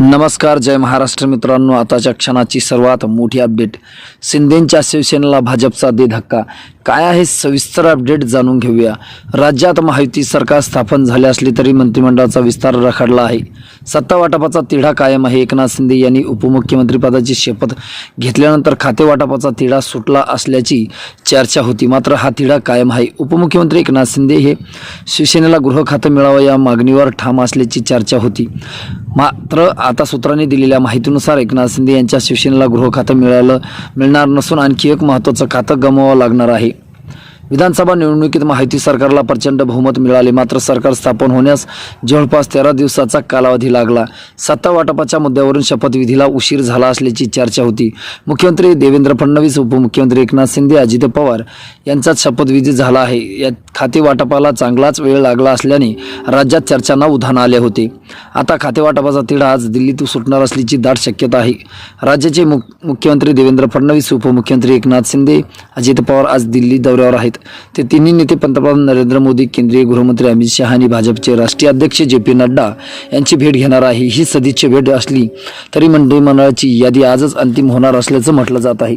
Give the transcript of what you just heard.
नमस्कार जय महाराष्ट्र मित्रांनो. आताच्या क्षणाची सर्वात मोठी अपडेट शिंदेंच्या शिवसेनेला भाजपचा दे धक्का काय आहे सविस्तर अपडेट जाणून घेऊया. राज्यात महायुती सरकार स्थापन झाले असले तरी मंत्रिमंडळाचा विस्तार रखडला आहे. सत्ता वाटपाचा तिढा कायम आहे. एकनाथ शिंदे यांनी उपमुख्यमंत्रीपदाची शपथ घेतल्यानंतर खाते वाटपाचा तिढा सुटला असल्याची चर्चा होती. मात्र हा तिढा कायम आहे. उपमुख्यमंत्री एकनाथ शिंदे हे शिवसेनेला गृह खातं मिळावं या मागणीवर ठाम असल्याची चर्चा होती. मात्र आता सूत्रांनी दिलेल्या माहितीनुसार एकनाथ शिंदे यांच्या शिवसेनेला गृह खातं मिळालं मिळणार नसून आणखी एक महत्त्वाचं खातं गमवावं लागणार आहे. विधानसभा निवडणुकीत माहिती सरकारला प्रचंड बहुमत मिळाले. मात्र सरकार स्थापन होण्यास जवळपास तेरा दिवसाचा कालावधी लागला. सत्ता वाटपाच्या मुद्द्यावरून शपथविधीला उशीर झाला असल्याची चर्चा होती. मुख्यमंत्री देवेंद्र फडणवीस उपमुख्यमंत्री एकनाथ शिंदे अजित पवार यांचाच शपथविधी झाला आहे. या खातेवाटपाला चांगलाच वेळ लागला असल्याने राज्यात चर्चांना उधाण आले होते. आता खातेवाटपाचा तिढा आज दिल्लीत सुटणार असल्याची दाट शक्यता आहे. राज्याचे मुख मुख्यमंत्री देवेंद्र फडणवीस उपमुख्यमंत्री एकनाथ शिंदे अजित पवार आज दिल्ली दौऱ्यावर आहेत. ते तिन्ही नेते पंतप्रधान नरेंद्र मोदी केंद्रीय गृहमंत्री अमित शहा आणि भाजपचे राष्ट्रीय अध्यक्ष जे पी नड्डा यांची भेट घेणार आहे. ही सदिच्छा भेट असली तरी मंत्रिमंडळाची यादी आजच अंतिम होणार असल्याचं म्हटलं जात आहे.